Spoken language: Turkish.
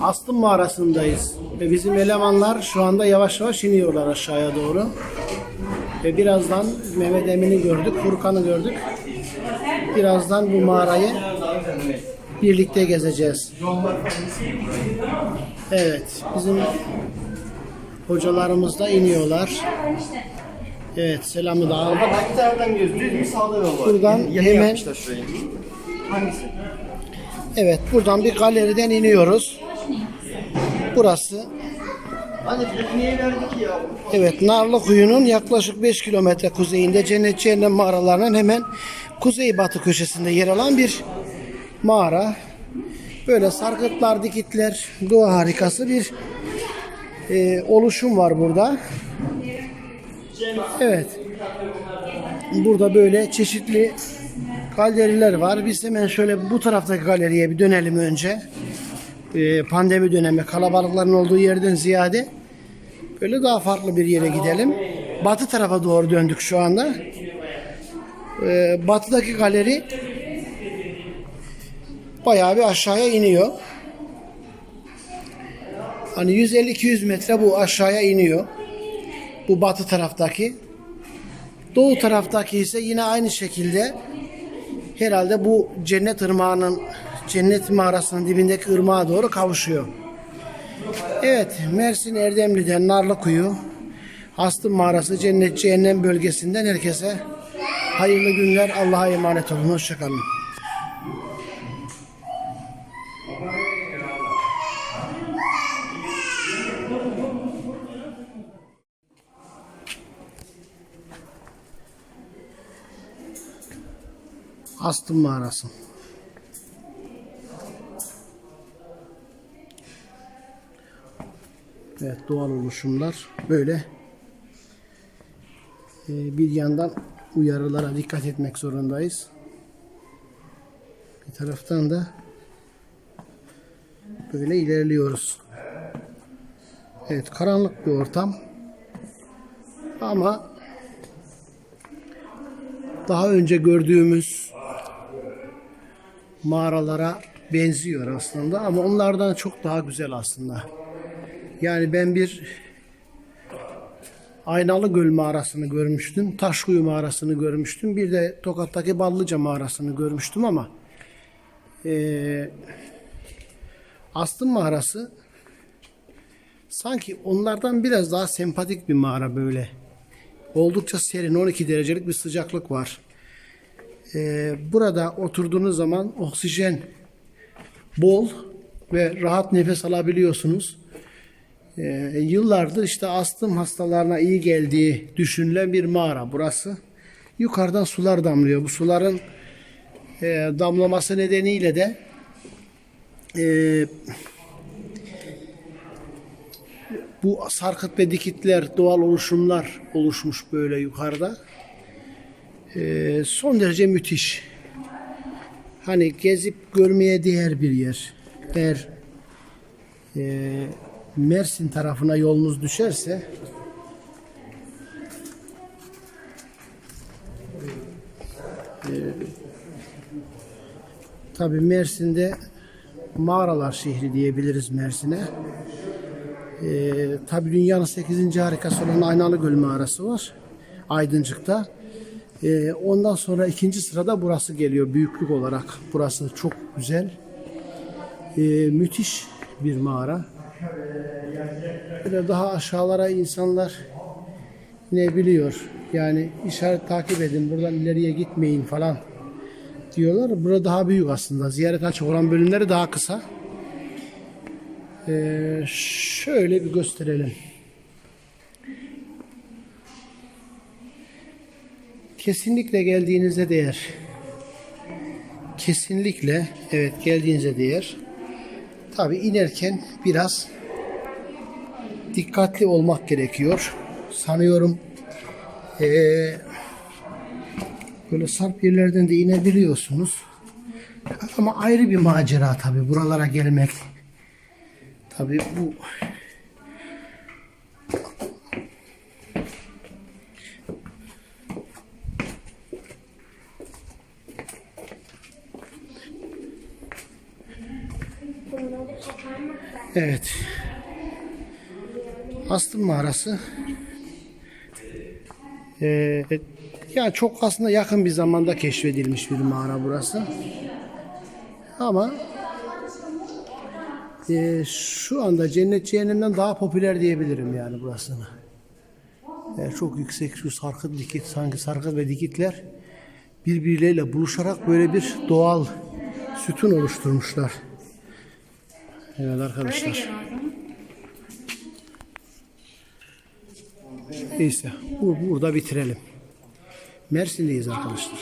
Astım mağarasındayız. Ve bizim elemanlar şu anda yavaş yavaş iniyorlar aşağıya doğru. Ve birazdan Mehmet Emin'i gördük, Furkan'ı gördük. Birazdan bu mağarayı birlikte gezeceğiz. Evet, bizim hocalarımız da iniyorlar. Evet, selamı da aldık. Buradan hemen-. Hangisi? Evet, buradan bir galeriden iniyoruz. Burası biz niye verdik ya? Evet, Narlıkuyu'nun yaklaşık 5 kilometre kuzeyinde Cennet Cehennem mağaralarının hemen kuzeybatı köşesinde yer alan bir mağara. Böyle sarkıtlar, dikitler, doğa harikası bir e, oluşum var burada. Evet. Burada böyle çeşitli galeriler var. Biz hemen şöyle bu taraftaki galeriye bir dönelim önce. E, pandemi dönemi kalabalıkların olduğu yerden ziyade Böyle daha farklı bir yere gidelim. Batı tarafa doğru döndük şu anda. Ee, batıdaki galeri bayağı bir aşağıya iniyor. Hani 150-200 metre bu aşağıya iniyor. Bu batı taraftaki. Doğu taraftaki ise yine aynı şekilde herhalde bu cennet ırmağının cennet mağarasının dibindeki ırmağa doğru kavuşuyor. Evet, Mersin Erdemli'den Narlıkuyu, Astım Mağarası Cennet Cehennem bölgesinden herkese hayırlı günler. Allah'a emanet olun. Hoşçakalın. Astım Mağarası. Evet doğal oluşumlar böyle Ee, bir yandan uyarılara dikkat etmek zorundayız. Bir taraftan da böyle ilerliyoruz. Evet karanlık bir ortam ama daha önce gördüğümüz mağaralara benziyor aslında ama onlardan çok daha güzel aslında. Yani ben bir Aynalı Göl mağarasını görmüştüm. Taşkuyu mağarasını görmüştüm. Bir de Tokat'taki Ballıca mağarasını görmüştüm ama eee Astım mağarası sanki onlardan biraz daha sempatik bir mağara böyle. Oldukça serin 12 derecelik bir sıcaklık var. Eee, burada oturduğunuz zaman oksijen bol ve rahat nefes alabiliyorsunuz. Ee, yıllardır işte astım hastalarına iyi geldiği düşünülen bir mağara burası. Yukarıdan sular damlıyor. Bu suların e, damlaması nedeniyle de e, bu sarkıt ve dikitler, doğal oluşumlar oluşmuş böyle yukarıda. E, son derece müthiş. Hani gezip görmeye değer bir yer. Eğer e, Mersin tarafına yolunuz düşerse e, tabi Mersin'de mağaralar şehri diyebiliriz Mersin'e. E, tabi dünyanın 8. harikası olan Aynalı Göl mağarası var. Aydıncık'ta. E, ondan sonra ikinci sırada burası geliyor büyüklük olarak. Burası çok güzel. E, müthiş bir mağara. Böyle daha aşağılara insanlar ne biliyor. Yani işaret takip edin buradan ileriye gitmeyin falan diyorlar. Burada daha büyük aslında. Ziyaret açık olan bölümleri daha kısa. Ee, şöyle bir gösterelim. Kesinlikle geldiğinizde değer. Kesinlikle evet geldiğinize değer. Tabi inerken biraz dikkatli olmak gerekiyor. Sanıyorum eee, böyle sarp yerlerden de inebiliyorsunuz. Ama ayrı bir macera tabi buralara gelmek. Tabi bu Evet. Astım mağarası. Ee, ya çok aslında yakın bir zamanda keşfedilmiş bir mağara burası. Ama e, şu anda cennet cehennemden daha popüler diyebilirim yani burasını. Yani çok yüksek şu sarkıt dikit sanki sarkıt ve dikitler birbirleriyle buluşarak böyle bir doğal sütun oluşturmuşlar. Evet arkadaşlar. Neyse bu, burada bitirelim. Mersin'deyiz arkadaşlar.